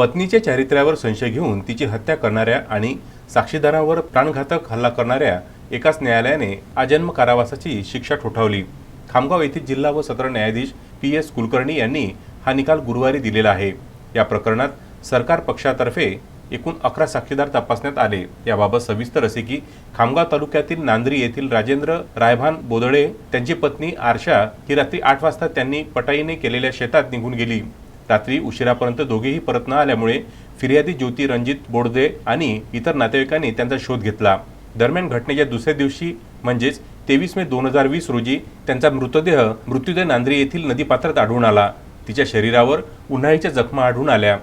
पत्नीच्या चारित्र्यावर संशय घेऊन तिची हत्या करणाऱ्या आणि साक्षीदारावर प्राणघातक हल्ला करणाऱ्या एकाच न्यायालयाने आजन्म कारावासाची शिक्षा ठोठावली. खामगाव येथील जिल्हा व सत्र न्यायाधीश पी एस कुलकर्णी यांनी हा निकाल गुरुवारी दिलेला आहे. या प्रकरणात सरकार पक्षातर्फे एकूण अकरा साक्षीदार तपासण्यात आले. याबाबत सविस्तर असे की खामगाव तालुक्यातील नांद्री येथील राजेंद्र रायभान बोदळे त्यांची पत्नी आरशा ही रात्री आठ वाजता त्यांनी पटाईने केलेल्या शेतात निघून गेली. रात्री उशिरापर्यंत दोघेही परत न आल्यामुळे फिर्यादी ज्योती रणजित बोडदे आणि इतर नातेवाईकांनी त्यांचा शोध घेतला. दरम्यान घटनेच्या दुसऱ्या दिवशी म्हणजेच तेवीस मे दोन हजार वीस रोजी त्यांचा मृतदेह मृत्यूदय नांद्री येथील नदीपात्रात आढळून आला. तिच्या शरीरावर उन्हाळीच्या जखमा आढळून आल्या.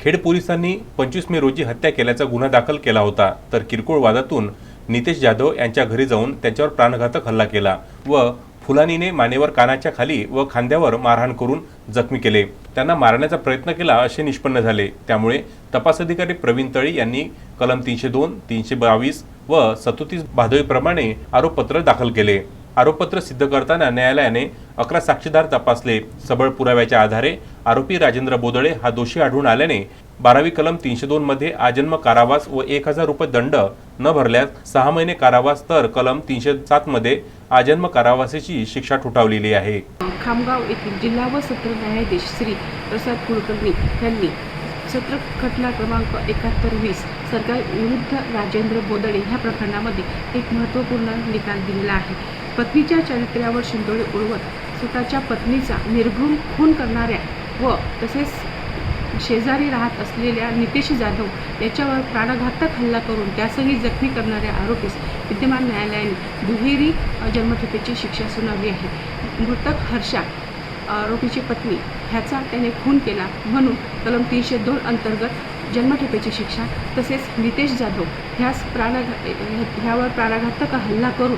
खेड पोलिसांनी पंचवीस मे रोजी हत्या केल्याचा गुन्हा दाखल केला होता तर किरकोळ वादातून नितेश जाधव यांच्या घरी जाऊन त्यांच्यावर प्राणघातक हल्ला केला व फुलानीने मानेवर कानाच्या खाली व खांद्यावर मारहाण करून जखमी केले. त्यांना मारण्याचा प्रयत्न केला असे निष्पन्न झाले. त्यामुळे तपास अधिकारी प्रवीण तळी यांनी कलम तीनशे दोन तीनशे बावीस व सदोतीस भादवीप्रमाणे आरोपपत्र दाखल केले. आरोपपत्र सिद्ध करताना न्यायालयाने अकरा साक्षीदार तपासले. सबळ पुराव्याच्या आधारे आरोपी राजेंद्र बोदळे हा दोषी आढळून आल्याने बारावी कलम तीनशे दोन मध्ये आजन्म कारावास व एक हजार रुपये दंड न भरल्यास सहा महिने कारावास तर कलम तीनशे सात मध्ये आजन्म कारावासाची शिक्षा ठोठावलेली आहे. खामगाव येथील जिल्हा व सत्र न्यायाधीश श्री प्रसाद कुलकर्णी यांनी सत्र खटला क्रमांक एकाहत्तर वीस सरकार विरुद्ध राजेंद्र बोदडे ह्या प्रकरणामध्ये एक महत्त्वपूर्ण निकाल दिलेला आहे. पत्नीच्या चारित्र्यावर शिंदोळे उडवत स्वतःच्या पत्नीचा निर्घृण खून करणाऱ्या व तसेच शेजारी राहत असलेल्या नितेश जाधव याच्यावर प्राणघातक हल्ला करून त्यासही जखमी करणाऱ्या आरोपीस विद्यमान न्यायालयाने दुहेरी जन्मठेपेची शिक्षा सुनावली आहे. मृतक हर्षा आरोपीची पत्नी ह्याचा त्याने खून केला म्हणून कलम तीनशे दोन अंतर्गत जन्मठेपेची शिक्षा तसेच नितेश जाधव ह्यास प्राणघा ह्यावर प्राणघातक हल्ला करून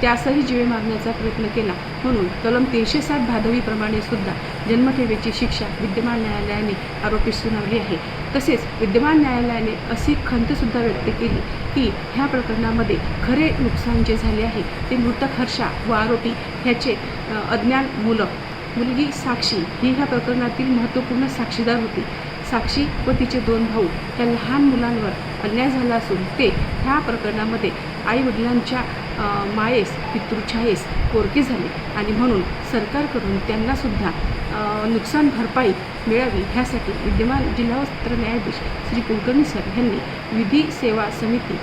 त्यासही जीवे मारण्याचा प्रयत्न केला. म्हणून कलम तीनशे सात भादवीप्रमाणे सुद्धा जन्मठेवेची शिक्षा विद्यमान न्यायालयाने आरोपी सुनावली आहे. तसेच विद्यमान न्यायालयाने अशी खंतसुद्धा व्यक्त केली की ह्या प्रकरणामध्ये खरे नुकसान जे झाले आहे ते मृतक हर्षा व आरोपी ह्याचे अज्ञान मुलं मुलगी साक्षी ही ह्या प्रकरणातील महत्त्वपूर्ण साक्षीदार होती. साक्षी व तिचे दोन भाऊ या लहान मुलांवर अन्याय झाला असून ते ह्या प्रकरणामध्ये आईवडिलांच्या मायेस पितृछायेस पोरके झाले. आणि म्हणून सरकारकडून त्यांनासुद्धा नुकसान भरपाई मिळावी ह्यासाठी विद्यमान जिल्हा सत्र न्यायाधीश श्री कुलकर्णी सर यांनी विधी सेवा समिती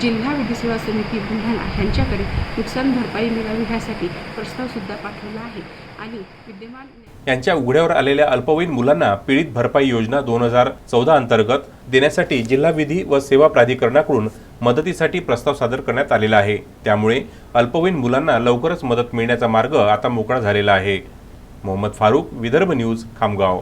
जिल्हा विधी सेवा समिती बुलढाणा ह्यांच्याकडे नुकसान भरपाई मिळावी ह्यासाठी प्रस्तावसुद्धा पाठवला आहे. आणि विद्यमान यांच्या उघड्यावर आलेल्या अल्पवयीन मुलांना पीडित भरपाई योजना दोन हजार चौदा अंतर्गत देण्यासाठी जिल्हा विधी व सेवा प्राधिकरणाकडून मदतीसाठी प्रस्ताव सादर करण्यात आलेला आहे. त्यामुळे अल्पवयीन मुलांना लवकरच मदत मिळण्याचा मार्ग आता मोकळा झालेला आहे. मोहम्मद फारूक विदर्भ न्यूज खामगाव.